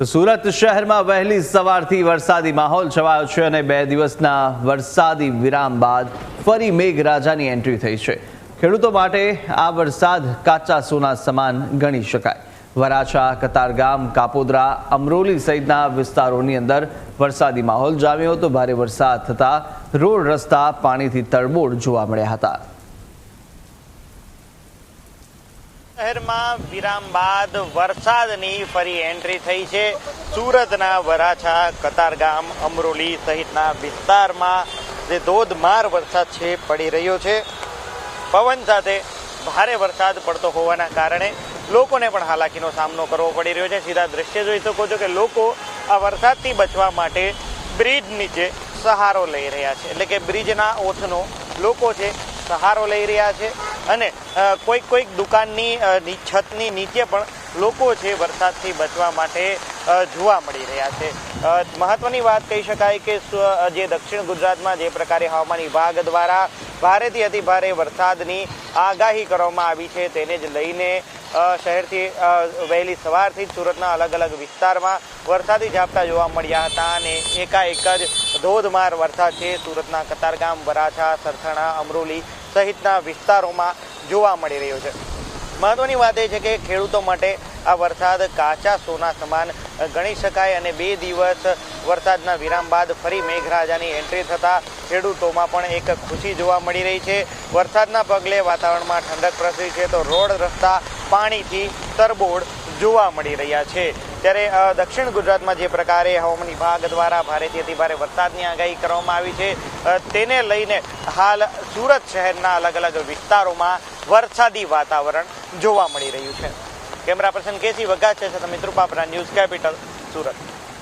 સુરત શહેરમાં વહેલી સવારથી વરસાદી માહોલ છવાયો છે અને બે દિવસના વરસાદી વિરામ બાદ ફરી મેઘરાજાની એન્ટ્રી થઈ છે. ખેડૂતો માટે આ વરસાદ કાચા સોના સમાન ગણી શકાય. વરાછા, કતારગામ, કાપોદરા, અમરોલી સહિતના વિસ્તારોની અંદર વરસાદી માહોલ જામ્યો હતો. ભારે વરસાદ થતાં રોડ રસ્તા પાણીથી તડબોડ જોવા મળ્યા હતા. શહેરમાં વિરામ બાદ વરસાદની ફરી એન્ટ્રી થઈ છે. સુરતના વરાછા, કતારગામ, અમરોલી સહિતના વિસ્તારમાં જે ધોધમાર વરસાદ છે, પડી રહ્યો છે. પવન સાથે ભારે વરસાદ પડતો હોવાના કારણે લોકોને પણ હાલાકીનો સામનો કરવો પડી રહ્યો છે. સીધા દ્રશ્ય જોઈ શકો છો કે લોકો આ વરસાદથી બચવા માટે બ્રિજ નીચે સહારો લઈ રહ્યા છે. એટલે કે બ્રિજના ઓથનો લોકો છે સહારો લઈ રહ્યા છે અને કોઈક કોઈક દુકાનની છતની નીચે પણ લોકો છે વરસાદથી બચવા માટે જોવા મળી રહ્યા છે. મહત્વની વાત કહી શકાય કે જે દક્ષિણ ગુજરાતમાં જે પ્રકારે હવામાન વિભાગ દ્વારા ભારેથી અતિ ભારે વરસાદની આગાહી કરવામાં આવી છે તેને જ લઈને શહેરથી વહેલી સવારથી જ સુરતના અલગ અલગ વિસ્તારમાં વરસાદી ઝાપટા જોવા મળ્યા હતા અને એકાએક જ ધોધમાર વરસાદ છે સુરતના કતારગામ, વરાછા, સરથાણા, અમરોલી સહિતના વિસ્તારોમાં જોવા મળી રહ્યો છે. મહત્વની વાત એ છે કે ખેડૂતો માટે આ વરસાદ કાચા સોના સમાન ગણી શકાય અને બે દિવસ વરસાદના વિરામ બાદ ફરી મેઘરાજાની એન્ટ્રી થતાં ખેડૂતોમાં પણ એક ખુશી જોવા મળી રહી છે. વરસાદના પગલે વાતાવરણમાં ઠંડક પ્રસરી છે તો રોડ રસ્તા પાણીથી તરબોળ જોવા મળી રહ્યા છે. ત્યારે દક્ષિણ ગુજરાતમાં જે પ્રકારે હવામાન વિભાગ દ્વારા ભારેથી અતિભારે વરસાદની આગાહી કરવામાં આવી છે તેને લઈને હાલ સુરત શહેરના અલગ અલગ વિસ્તારોમાં વરસાદી વાતાવરણ જોવા મળી રહ્યું છે. કેમેરા પર્સન કેસી વઘા છે મિત્રુપાપરા ન્યૂઝ કેપિટલ સુરત.